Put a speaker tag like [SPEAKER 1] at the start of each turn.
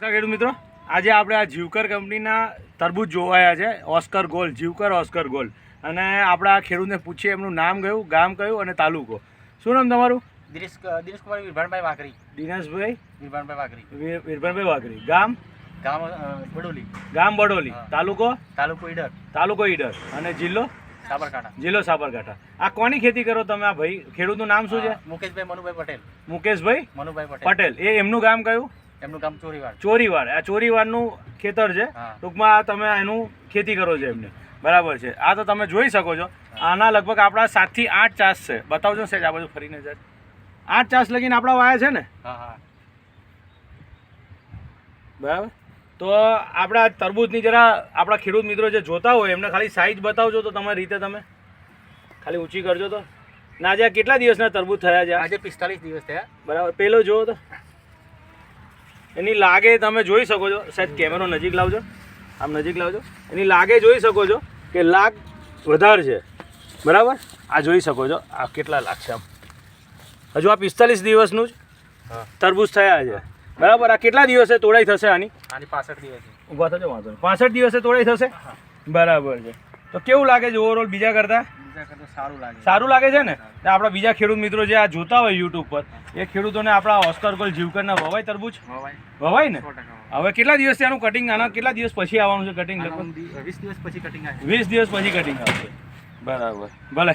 [SPEAKER 1] ખેડૂત મિત્રો. આજે આપણે આ જીવકર કંપનીના તરબૂચ જોવાયા છે. ઓસ્કર ગોલ્ડ જીવકર ઓસ્કર ગોલ્ડ. અને આપણે આ ખેડૂતને પૂછીએ એમનું નામ કયું ગામ કયું અને તાલુકો. શું નામ તમારું?
[SPEAKER 2] દિનેશ દિનેશકુમાર વિરભાનભાઈ વાકરી
[SPEAKER 1] દિનેશભાઈ?
[SPEAKER 2] વિરભાનભાઈ વાકરી
[SPEAKER 1] વીર- વીરભાઈ વાઘરી. ગામ?
[SPEAKER 2] ગામ બડોલી
[SPEAKER 1] ગામ બડોલી તાલુકો?
[SPEAKER 2] તાલુકો ઈડર.
[SPEAKER 1] તાલુકો ઈડર. અને જિલ્લો?
[SPEAKER 2] સાબરકાંઠા.
[SPEAKER 1] જિલ્લો સાબરકાંઠા. આ કોની ખેતી કરો તમે આ ભાઈ? ખેડૂતનું નામ શું છે?
[SPEAKER 2] મુકેશભાઈ મનુભાઈ પટેલ.
[SPEAKER 1] મુકેશભાઈ
[SPEAKER 2] મનુભાઈ પટેલ.
[SPEAKER 1] એ એમનું ગામ કયું?
[SPEAKER 2] એમનું કામ ચોરીવાડ.
[SPEAKER 1] ચોરીવાડ. આ ચોરીવાડનું ખેતર છે. ટૂંકમાં આ તમે એનું ખેતી કરો છો એમને. બરાબર છે. આ તો તમે જોઈ શકો છો. આના લગભગ આપણા સાતથી આઠ ચાસ છે. બતાવજો સેજ આ બધું ફરીને સર આઠ ચાસ લગીને આપણા વાયા છે ને? બરાબર. તો આપણા તરબૂજની જરા આપણા ખેડૂત મિત્રો જે જોતા હોય એમને ખાલી સાઈઝ બતાવજો તો તમારી રીતે તમે. ખાલી ઊંચી કરજો તો. ના આજે કેટલા દિવસના તરબૂજ થયા છે?
[SPEAKER 2] આજે પિસ્તાલીસ દિવસ થયા.
[SPEAKER 1] બરાબર. પેલો જોવો તો. એની લાગે તમે જોઈ શકો છો. સાહેબ કેમેરો નજીક લાવજો. આમ નજીક લાવજો. એની લાગે જોઈ શકો છો કે લાગ વધારે છે. બરાબર? આ જોઈ શકો છો. આ કેટલા લાગશે આમ. હજુ આ પિસ્તાલીસ દિવસનું જ
[SPEAKER 2] હા.
[SPEAKER 1] તરબૂચ થયા છે. બરાબર? આ કેટલા દિવસે તોડાઈ થશે આની?
[SPEAKER 2] આની પાસઠ દિવસે.
[SPEAKER 1] ઊભા થજો વાંધો પાસઠ દિવસે તોડાઈ થશે? બરાબર છે. તો કેવું લાગે છે ઓવરઓલ બીજા કરતાં?
[SPEAKER 2] સારું લાગે
[SPEAKER 1] છે. ને? આપણા બીજા ખેડૂત મિત્રો જે આ જોતા હોય યુટ્યુબ પર એ ખેડૂતોને આપણા ઓસ્કર ગોલ જીવકરના વવાય તરબૂચ? વવાય ને? હવે કેટલા દિવસથી આનું કટિંગ આના કેટલા દિવસ પછી આવવાનું છે કટિંગ
[SPEAKER 2] વીસ દિવસ પછી કટિંગ
[SPEAKER 1] વીસ દિવસ પછી કટિંગ આવશે. બરાબર. ભલે.